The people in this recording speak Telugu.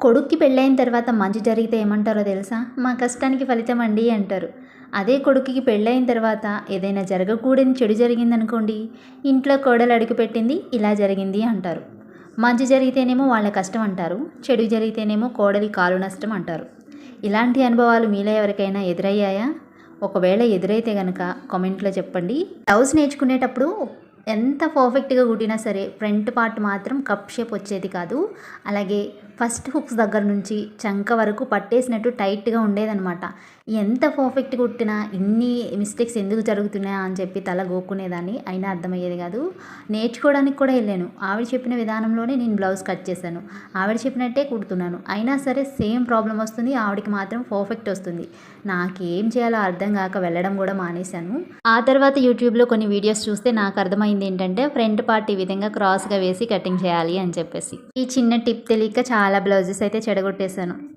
కొడుక్కి పెళ్ళైన తర్వాత మంచి జరిగితే ఏమంటారో తెలుసా? మా కష్టానికి ఫలితం అండి అంటారు. అదే కొడుకుకి పెళ్ళైన తర్వాత ఏదైనా జరగకూడని చెడు జరిగిందనుకోండి ఇంట్లో కోడలు అడుగుపెట్టింది ఇలా జరిగింది అంటారు. మంచి జరిగితేనేమో వాళ్ళ కష్టం అంటారు చెడు జరిగితేనేమో కోడలి కాలు నష్టం అంటారు. ఇలాంటి అనుభవాలు మీలో ఎవరికైనా ఎదురయ్యాయా? ఒకవేళ ఎదురైతే కనుక కామెంట్లో చెప్పండి. బ్లౌజ్ నేర్చుకునేటప్పుడు ఎంత పర్ఫెక్ట్గా కుట్టినా సరే ఫ్రంట్ పార్ట్ మాత్రం కప్ షేప్ వచ్చేది కాదు. అలాగే ఫస్ట్ హుక్స్ దగ్గర నుంచి చంక వరకు పట్టేసినట్టు టైట్గా ఉండేదనమాట ఎంత పర్ఫెక్ట్ కుట్టినా ఇన్ని మిస్టేక్స్ ఎందుకు జరుగుతున్నాయా అని చెప్పి తల గోక్కునేదాన్ని. అయినా అర్థమయ్యేది కాదు. నేర్చుకోవడానికి కూడా వెళ్ళాను. ఆవిడ చెప్పిన విధానంలోనే నేను బ్లౌజ్ కట్ చేశాను. ఆవిడ చెప్పినట్టే కుడుతున్నాను. అయినా సరే సేమ్ ప్రాబ్లం వస్తుంది. ఆవిడకి మాత్రం పర్ఫెక్ట్ వస్తుంది. నాకేం చేయాలో అర్థం కాక వెళ్ళడం కూడా మానేశాను. ఆ తర్వాత యూట్యూబ్లో కొన్ని వీడియోస్ చూస్తే నాకు అర్థమైంది ఏంటంటే ఫ్రంట్ పార్ట్ ఈ విధంగా క్రాస్గా వేసి కటింగ్ చేయాలి అని చెప్పేసి. ఈ చిన్న టిప్ తెలియక చాలా బ్లౌజెస్ అయితే చెడగొట్టేశాను.